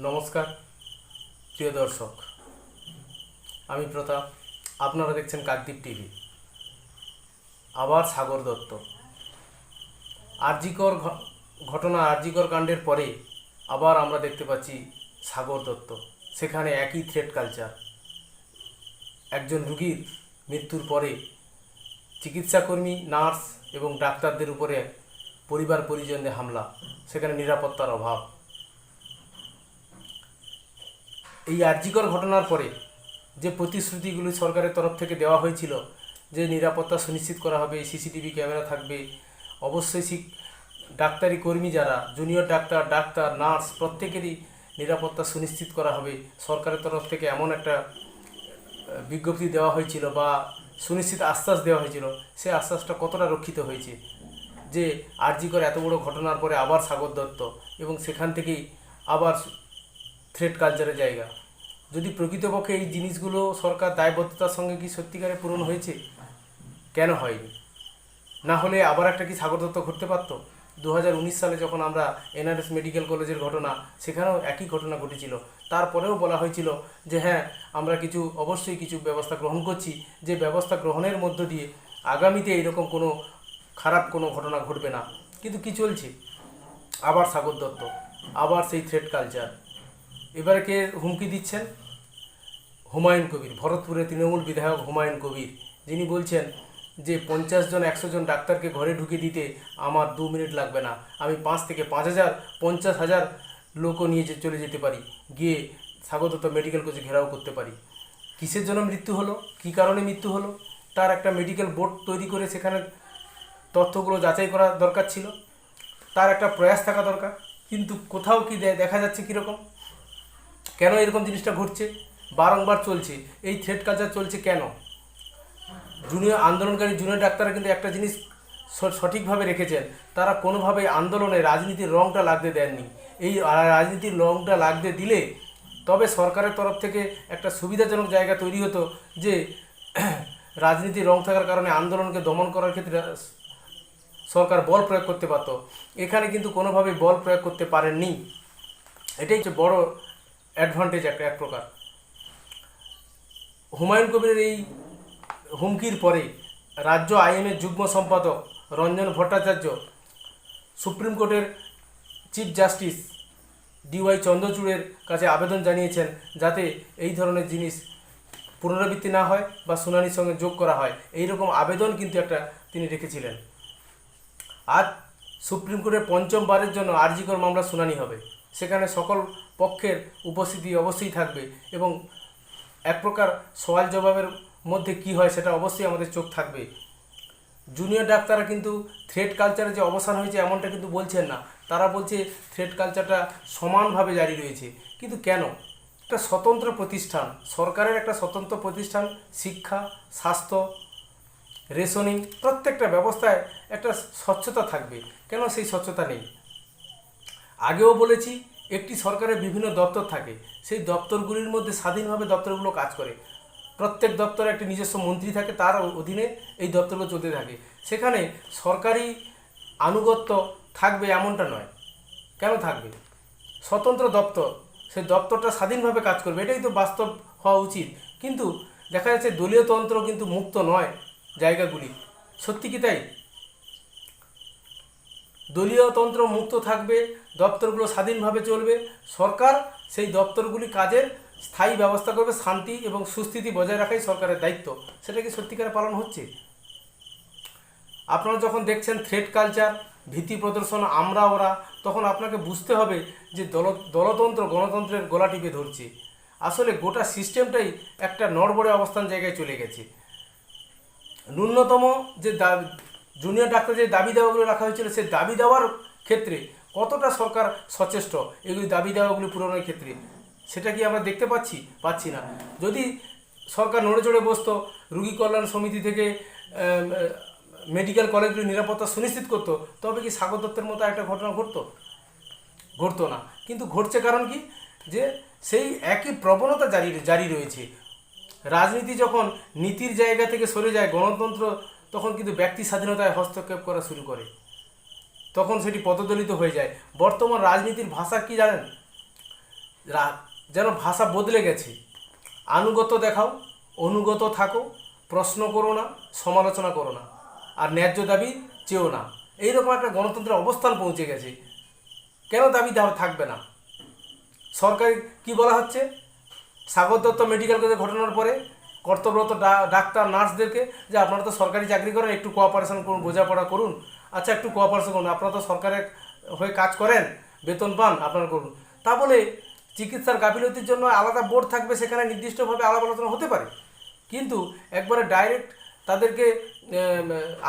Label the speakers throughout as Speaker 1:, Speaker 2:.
Speaker 1: নমস্কার, প্রিয় দর্শক। আমি প্রতাপ, আপনারা দেখছেন কাকদ্বীপ টিভি। আবার সাগর দত্ত। আরজিকর ঘটনা আরজিকর কাণ্ডের পরে আবার আমরা দেখতে পাচ্ছি সাগর দত্ত। সেখানে একই থ্রেড কালচার একজন রুগীর মৃত্যুর পরে চিকিৎসাকর্মী, নার্স এবং ডাক্তারদের উপরে পরিবার পরিজনদের হামলা। সেখানে নিরাপত্তার অভাব। এই আর্জিকর ঘটনার পরে যে প্রতিশ্রুতিগুলি সরকারের তরফ থেকে দেওয়া হয়েছিল, যে নিরাপত্তা সুনিশ্চিত করা হবে, সিসিটিভি ক্যামেরা থাকবে, অবশ্যই শিক, ডাক্তারি কর্মী যারা, জুনিয়র ডাক্তার ডাক্তার, নার্স, প্রত্যেকেরই নিরাপত্তা সুনিশ্চিত করা হবে। সরকারের তরফ থেকে এমন একটা বিজ্ঞপ্তি দেওয়া হয়েছিল বা সুনিশ্চিত আশ্বাস দেওয়া হয়েছিল সেই আশ্বাসটা কতটা রক্ষিত হয়েছে? যে আরজিকর এত বড় ঘটনার পরে আবার সাগর দত্ত এবং সেখান থেকেই আবার থ্রেড কালচারের জায়গা। যদি প্রকৃতপক্ষে এই জিনিসগুলো সরকার দায়বদ্ধতার সঙ্গে কি সত্যিকারে পূরণ হয়েছে? কেন হয়নি? না হলে আবার একটা কি সাগর দত্ত ঘটতে পারতো? দু হাজার উনিশ সালে যখন আমরা এনআরএস মেডিকেল কলেজের ঘটনা, সেখানেও একই ঘটনা ঘটেছিল। তারপরেও বলা হয়েছিল যে হ্যাঁ আমরা কিছু, অবশ্যই কিছু ব্যবস্থা গ্রহণ করছি। যে ব্যবস্থা গ্রহণের মধ্য দিয়ে আগামীতে এইরকম কোনো খারাপ কোনো ঘটনা ঘটবে না। কিন্তু কি চলছে? আবার সাগর দত্ত, আবার সেই থ্রেড কালচার এবারে কে হুমকি দিচ্ছেন হুমায়ুন কবির ভরতপুরের তৃণমূল বিধায়ক হুমায়ুন কবির। যিনি বলছেন যে পঞ্চাশ জন, একশো জন ডাক্তারকে ঘরে ঢুকে দিতে আমার দু মিনিট লাগবে না। আমি পাঁচ থেকে পাঁচ হাজার, পঞ্চাশ হাজার লোকও নিয়ে যে চলে যেতে পারি, গিয়ে স্বাগতত মেডিকেল কোচে ঘেরাও করতে পারি। কিসের জন্য মৃত্যু হলো? কী কারণে মৃত্যু হলো? তার একটা মেডিকেল বোর্ড তৈরি করে সেখানে তথ্যগুলো যাচাই করা দরকার ছিল। তার একটা প্রয়াস থাকা দরকার। কিন্তু কোথাও কি দেখা যাচ্ছে কীরকম? কেন এরকম জিনিসটা ঘটছে? বারংবার চলছে। এই থ্রেড কালচার চলছে কেন? জুনিয়র আন্দোলনকারী, জুনিয়র ডাক্তাররা কিন্তু একটা জিনিস সঠিকভাবে রেখেছেন। তারা কোনোভাবে আন্দোলনে রাজনীতির রংটা লাগতে দেননি। এই রাজনীতির রংটা লাগতে দিলে তবে সরকারের তরফ থেকে একটা সুবিধাজনক জায়গা তৈরি হতো যে রাজনীতির রং থাকার কারণে আন্দোলনকে দমন করার ক্ষেত্রে সরকার বল প্রয়োগ করতে পারতো। এখানে কিন্তু কোনোভাবে বল প্রয়োগ করতে পারেননি। এটাই হচ্ছে বড় অ্যাডভান্টেজ একটা, এক প্রকার। হুমায়ুন কবিরের এই হুমকির পরে রাজ্য আইএমের যুগ্ম সম্পাদক রঞ্জন ভট্টাচার্য, সুপ্রিম কোর্টের চিফ জাস্টিস ডিওয়াই চন্দ্রচূড়ের কাছে আবেদন জানিয়েছেন যাতে এই ধরনের জিনিস পুনরাবৃত্তি না হয় বা শুনানির সঙ্গে যোগ করা হয়। এই রকম আবেদন কিন্তু একটা তিনি রেখেছিলেন। আজ সুপ্রিম কোর্টের পঞ্চমবারের জন্য আরজিকর মামলা শুনানি হবে। সেখানে সকল পক্ষের উপস্থিতি অবশ্যই থাকবে এবং এক প্রকার সওয়াল জবাবের মধ্যে কি হয় সেটা অবশ্যই আমাদের চোখ থাকবে। জুনিয়র ডাক্তাররা কিন্তু থ্রেড কালচারে যে অবসান হয়েছে এমনটা কিন্তু বলছেন না। তারা বলছে থ্রেড কালচারটা সমানভাবে জারি রয়েছে। কিন্তু কেন? একটা স্বতন্ত্র প্রতিষ্ঠান, সরকারের একটা স্বতন্ত্র প্রতিষ্ঠান, শিক্ষা, স্বাস্থ্য, রেশনিং প্রত্যেকটা ব্যবস্থায় একটা স্বচ্ছতা থাকবে। কেন সেই স্বচ্ছতা নেই? আগেও বলেছি, একটি সরকারের বিভিন্ন দপ্তর থাকে। সেই দপ্তরগুলির মধ্যে স্বাধীনভাবে দপ্তরগুলো কাজ করে। প্রত্যেক দপ্তরে একটি নিজস্ব মন্ত্রী থাকে, তার অধীনে এই দপ্তরগুলো চলতে থাকে। সেখানে সরকারি আনুগত্য থাকবে এমনটা নয়। কেন থাকবে? স্বতন্ত্র দপ্তর, সেই দপ্তরটা স্বাধীনভাবে কাজ করবে, এটাই তো বাস্তব হওয়া উচিত। কিন্তু দেখা যাচ্ছে দলীয় তন্ত্র কিন্তু মুক্ত নয় জায়গাগুলি। সত্যি কি তাই? দলীয় তন্ত্র মুক্ত থাকবে, দপ্তরগুলো স্বাধীনভাবে চলবে, সরকার সেই দপ্তরগুলি কাজের স্থায়ী ব্যবস্থা করবে, শান্তি এবং সুস্থিতি বজায় রাখাই সরকারের দায়িত্ব। সেটা কি সত্যিকারে পালন হচ্ছে? আপনারা যখন দেখছেন থ্রেড কালচার ভীতি প্রদর্শন, আমরা ওরা, তখন আপনাকে বুঝতে হবে যে দল, দলতন্ত্র গণতন্ত্রের গলা টিপে ধরছে। আসলে গোটা সিস্টেমটাই একটা নড়বড়ে অবস্থান জায়গায় চলে গেছে। ন্যূনতম যে জুনিয়র ডাক্তার যে দাবি দেওয়াগুলো রাখা হয়েছিল, সেই দাবি দেওয়ার ক্ষেত্রে কতটা সরকার সচেষ্ট? এগুলি দাবি দেওয়াগুলি পূরণের ক্ষেত্রে। সেটা কি আমরা দেখতে পাচ্ছি? পাচ্ছি না। যদি সরকার নড়ে চড়ে বসতো, রুগী কল্যাণ সমিতি থেকে মেডিকেল কলেজগুলি নিরাপত্তা সুনিশ্চিত করতো, তবে কি স্বাগত দত্তের মতো একটা ঘটনা ঘটতো? ঘটতো না। কিন্তু ঘটছে কারণ কি? যে সেই একই প্রবণতা জারি জারি রয়েছে। রাজনীতি যখন নীতির জায়গা থেকে সরে যায়, গণতন্ত্র তখন কিন্তু ব্যক্তি স্বাধীনতায় হস্তক্ষেপ করা শুরু করে। তখন সেটি পদদলিত হয়ে যায়। বর্তমান রাজনীতির ভাষা কি জানেন? যেন ভাষা বদলে গেছে। আনুগত দেখাও, অনুগত থাকো, প্রশ্ন করো না, সমালোচনা করো না। আর ন্যায্য দাবি চেও না। এইরকম একটা গণতন্ত্রের অবস্থান পৌঁছে গেছে। কেন দাবি দেওয়া থাকবে না? সরকারি কি বলা হচ্ছে? স্বাগত দত্ত মেডিকেল কলেজে ঘটনার পরে কর্তব্যরত ডাক্তার, নার্সদেরকে যে আপনারা তো সরকারি চাকরি করেন, একটু কোঅপারেশন করুন, বোঝাপড়া করুন। আচ্ছা একটু কোঅপারেশন করুন। আপনারা তো সরকারের হয়ে কাজ করেন, বেতন পান, আপনারা করুন। তা বলে চিকিৎসার গাফিলতির জন্য আলাদা বোর্ড থাকবে, সেখানে নির্দিষ্টভাবে আলাপ আলোচনা হতে পারে। কিন্তু একবারে ডাইরেক্ট তাদেরকে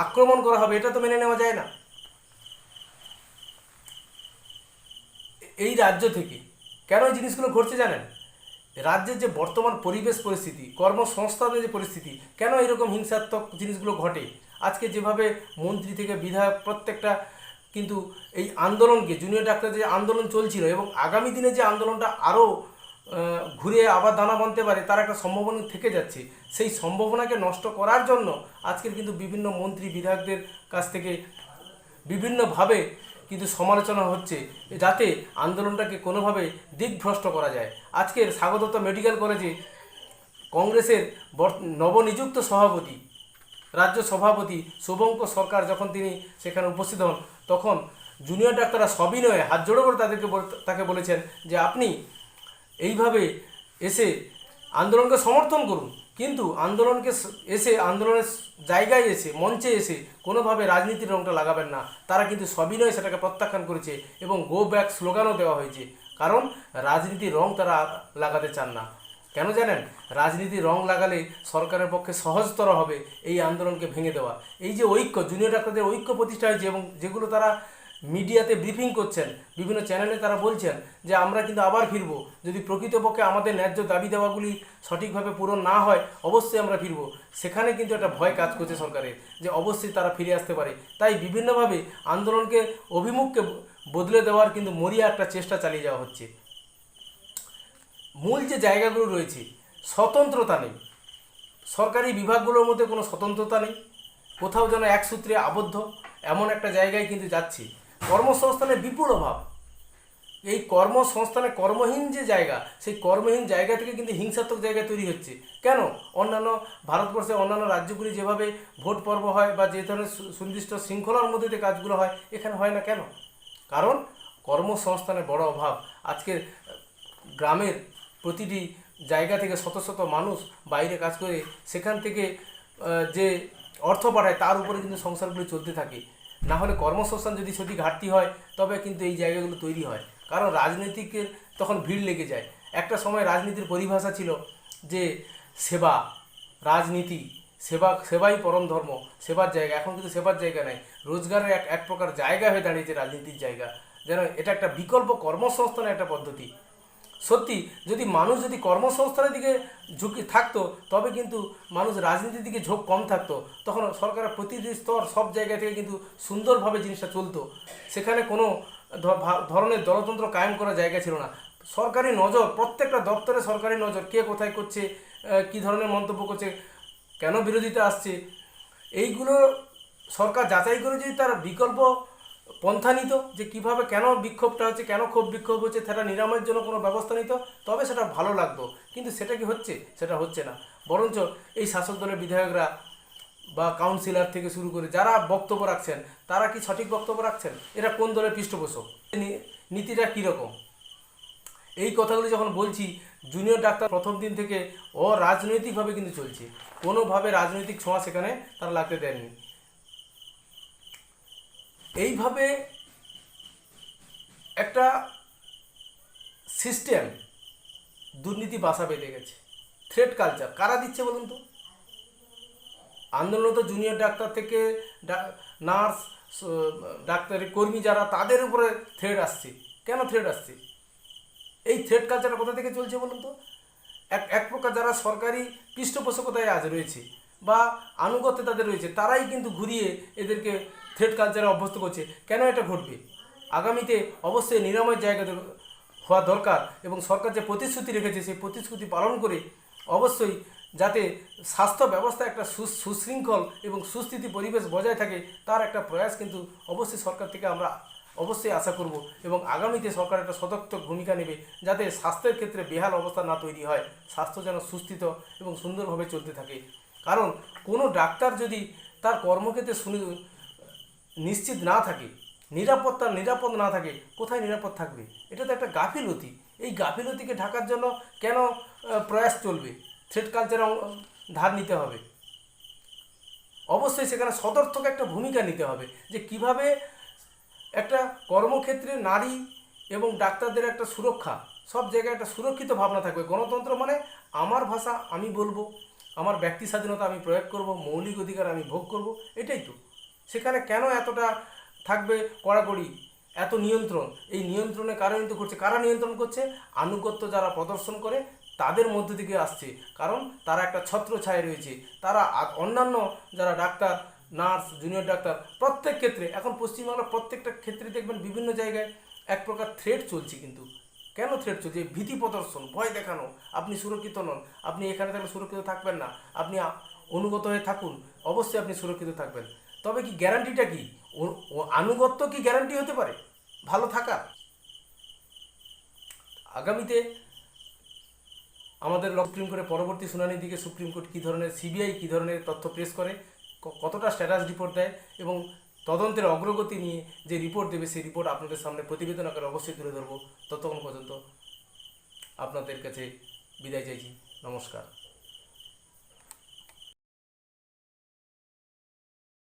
Speaker 1: আক্রমণ করা হবে, এটা তো মেনে নেওয়া যায় না। এই রাজ্য থেকে কেন এই জিনিসগুলো ঘটছে জানেন? রাজ্যের যে বর্তমান পরিবেশ পরিস্থিতি, কর্মসংস্থানের যে পরিস্থিতি, কেন এরকম হিংসাত্মক জিনিসগুলো ঘটে? আজকে যেভাবে মন্ত্রী থেকে বিধায়ক প্রত্যেকটা কিন্তু এই আন্দোলনকে জুনিয়র ডাক্তার যে আন্দোলন চলছিল এবং আগামী দিনে যে আন্দোলনটা আরও ঘুরে আবার দানা বানতে পারে, তার একটা সম্ভাবনা থেকে যাচ্ছে। সেই সম্ভাবনাকে নষ্ট করার জন্য আজকের কিন্তু বিভিন্ন মন্ত্রী, বিধায়কদের কাছ থেকে বিভিন্নভাবে কিন্তু সমালোচনা হচ্ছে যাতে আন্দোলনটাকে কোনোভাবে দিকভ্রষ্ট করা যায়। আজকের স্বাগতত মেডিকেল কলেজে কংগ্রেসের নবনিযুক্ত সভাপতি, রাজ্য সভাপতি শুভঙ্কর সরকার যখন তিনি সেখানে উপস্থিত হন, তখন জুনিয়র ডাক্তাররা সবিনয়ে হাত জোড়ো করে তাদেরকে তাকে বলেছেন যে, আপনি এইভাবে এসে আন্দোলনকে সমর্থন করুন। কিন্তু আন্দোলনকে এসে, আন্দোলনের জায়গায় এসে, মঞ্চে এসে কোনোভাবে রাজনীতির রংটা লাগাবেন না। তারা কিন্তু সবিনয়ে সেটাকে প্রত্যাখ্যান করেছে এবং গো ব্যাক স্লোগানও দেওয়া হয়েছে। কারণ রাজনীতির রং তারা লাগাতে চান না। কেন জানেন? রাজনীতির রং লাগালে সরকারের পক্ষে সহজতর হবে এই আন্দোলনকে ভেঙে দেওয়া। এই যে ঐক্য জুনিয়র ডাক্তারদের ঐক্য প্রতিষ্ঠা হয়েছে এবং যেগুলো তারা মিডিয়াতে ব্রিফিং করছেন, বিভিন্ন চ্যানেলে তারা বলছেন যে আমরা কিন্তু আবার ফিরব। যদি প্রকৃতপক্ষে আমাদের ন্যায্য দাবি দেওয়াগুলি সঠিকভাবে পূরণ না হয়, অবশ্যই আমরা ফিরবো। সেখানে কিন্তু একটা ভয় কাজ করছে সরকারের, যে অবশ্যই তারা ফিরে আসতে পারে। তাই বিভিন্নভাবে আন্দোলনকে, অভিমুখকে বদলে দেওয়ার কিন্তু মরিয়া একটা চেষ্টা চালিয়ে যাওয়া হচ্ছে। মূল যে জায়গাগুলো রয়েছে, স্বতন্ত্রতা নেই। সরকারি বিভাগগুলোর মধ্যে কোনো স্বতন্ত্রতা নেই। কোথাও যেন এক সূত্রে আবদ্ধ, এমন একটা জায়গায় কিন্তু যাচ্ছে। কর্মসংস্থানের বিপুল অভাব। এই কর্মসংস্থানে কর্মহীন যে জায়গা, সেই কর্মহীন জায়গা থেকে কিন্তু হিংসাত্মক জায়গা তৈরি হচ্ছে। কেন? অন্যান্য ভারতবর্ষের অন্যান্য রাজ্যগুলি যেভাবে ভোট পর্ব হয় বা যে ধরনের সুনির্দিষ্ট শৃঙ্খলার মধ্যে যে কাজগুলো হয়, এখানে হয় না কেন? কারণ কর্মসংস্থানের বড় অভাব। আজকে গ্রামের প্রতিটি জায়গা থেকে শত শত মানুষ বাইরে কাজ করে, সেখান থেকে যে অর্থ পাঠায়, তার উপরে কিন্তু সংসারগুলি চলতে থাকে। না হলে কর্মসংস্থান যদি সঠিক ঘাটতি হয়, তবে কিন্তু এই জায়গাগুলো তৈরি হয়। কারণ রাজনীতিকের তখন ভিড় লেগে যায়। একটা সময় রাজনীতির পরিভাষা ছিল যে সেবা, রাজনীতি, সেবা, সেবাই পরম ধর্ম, সেবার জায়গা। এখন কিন্তু সেবার জায়গা নেই। রোজগারের এক এক প্রকার জায়গা হয়ে দাঁড়িয়েছে রাজনীতির জায়গা। যেন এটা একটা বিকল্প কর্মসংস্থানের একটা পদ্ধতি। সত্যি, যদি মানুষ যদি কর্মসংস্থানের দিকে ঝুঁকি থাকতো, তবে কিন্তু মানুষ রাজনীতির দিকে ঝোঁক কম থাকতো। তখন সরকারের প্রতিটি স্তর সব জায়গা থেকে কিন্তু সুন্দরভাবে জিনিসটা চলতো। সেখানে কোনো ধরনের দলতন্ত্র কায়েম করার জায়গা ছিল না। সরকারি নজর, প্রত্যেকটা দপ্তরে সরকারি নজর, কে কোথায় করছে কী ধরনের মন্তব্য করছে, কেন বিরোধিতা আসছে, এইগুলো সরকার যাচাই করে যদি তার বিকল্প পন্থা নিত যে কীভাবে কেন বিক্ষোভটা হচ্ছে, কেন ক্ষোভ বিক্ষোভ হচ্ছে, সেটা নিরাময়ের জন্য কোনো ব্যবস্থা নিত, তবে সেটা ভালো লাগতো। কিন্তু সেটা কি হচ্ছে? সেটা হচ্ছে না। বরঞ্চ এই শাসক দলের বিধায়করা বা কাউন্সিলর থেকে শুরু করে যারা বক্তব্য রাখছেন, তারা কি সঠিক বক্তব্য রাখছেন? এরা কোন দলের পৃষ্ঠপোষক? নীতিটা কীরকম এই কথাগুলি যখন বলছি জুনিয়র ডাক্তার প্রথম দিন থেকে অরাজনৈতিকভাবে কিন্তু চলছে। কোনোভাবে রাজনৈতিক ছোঁয়া সেখানে তারা লাগতে দেননি এইভাবে একটা সিস্টেম দুর্নীতি বাসা বেঁধে গেছে। থ্রেড কালচার কারা দিচ্ছে বলুন তো? আন্দোলনরত জুনিয়র ডাক্তার থেকে নার্স স- ডাক্তারি কর্মী যারা, তাদের উপরে থ্রেড আসছে। কেন থ্রেড আসছে? এই থ্রেড কালচারটা কোথা থেকে চলছে বলুন তো? এক এক প্রকার যারা সরকারি পৃষ্ঠপোষকতায় আজ রয়েছে বা আনুগত্যে তাদের রয়েছে, তারাই কিন্তু ঘুরিয়ে এদেরকে থ্রেড কালচারে অভ্যস্ত করছে, কেন এটা ঘটবে? আগামীতে অবশ্যই নিরাময়ের জায়গা হওয়া দরকার এবং সরকার যে প্রতিশ্রুতি রেখেছে, সেই প্রতিশ্রুতি পালন করে অবশ্যই যাতে স্বাস্থ্য ব্যবস্থা একটা সুশৃঙ্খল এবং সুস্থিতি পরিবেশ বজায় থাকে, তার একটা প্রয়াস কিন্তু অবশ্যই সরকার থেকে আমরা অবশ্যই আশা করব এবং আগামীতে সরকার একটা সদর্থক ভূমিকা নেবে যাতে স্বাস্থ্যের ক্ষেত্রে বেহাল অবস্থা না তৈরি হয়, স্বাস্থ্য যেন সুস্থিত এবং সুন্দরভাবে চলতে থাকে। কারণ কোনো ডাক্তার যদি তার কর্মক্ষেত্রে নিশ্চিত না থাকে, নিরাপত্তা নিরাপদ না থাকে, কোথায় নিরাপদ থাকবে? এটা তো একটা গাফিলতি। এই গাফিলতিকে ঢাকার জন্য কেন প্রয়াস চলবে? থ্রেড কালচারে ধার নিতে হবে। অবশ্যই সেখানে সদর্থক একটা ভূমিকা নিতে হবে, যে কীভাবে একটা কর্মক্ষেত্রে নারী এবং ডাক্তারদের একটা সুরক্ষা, সব জায়গায় একটা সুরক্ষিত ভাবনা থাকবে। গণতন্ত্র মানে আমার ভাষা আমি বলব, আমার ব্যক্তি স্বাধীনতা আমি প্রয়োগ করব, মৌলিক অধিকার আমি ভোগ করব, এটাই তো। সেখানে কেন এতটা থাকবে কড়াকড়ি? এত নিয়ন্ত্রণ। এই নিয়ন্ত্রণে কারা নিয়ন্ত্রণ করছে কারা নিয়ন্ত্রণ করছে? আনুগত্য যারা প্রদর্শন করে, তাদের মধ্য থেকে আসছে। কারণ তারা একটা ছত্র ছায় রয়েছে। তারা অন্যান্য যারা ডাক্তার, নার্স, জুনিয়র ডাক্তার, প্রত্যেক ক্ষেত্রে, এখন পশ্চিমবাংলার প্রত্যেকটা ক্ষেত্রে দেখবেন বিভিন্ন জায়গায় এক প্রকার থ্রেট চলছে কিন্তু। কেন থ্রেট চলছে? ভীতি প্রদর্শন, ভয় দেখানো। আপনি সুরক্ষিত নন। আপনি এখানে থাকলে সুরক্ষিত থাকবেন না। আপনি অনুগত হয়ে থাকুন। অবশ্যই আপনি সুরক্ষিত থাকবেন। তবে কি গ্যারান্টিটা কি? আনুগত্য কি গ্যারান্টি হতে পারে? ভালো থাকা আগামীতে আমাদের সুপ্রিম কোর্টের পরবর্তী শুনানির দিকে সুপ্রিম কোর্ট কী ধরনের, সিবিআই কী ধরনের তথ্য পেশ করে কতটা স্ট্যাটাস রিপোর্ট দেয় এবং তদন্তের অগ্রগতি নিয়ে যে রিপোর্ট দেবে, সেই রিপোর্ট আপনাদের সামনে প্রতিবেদন আকারে অবশ্যই তুলে ধরবো। ততক্ষণ পর্যন্ত আপনাদের কাছে বিদায় চাইছি। নমস্কার।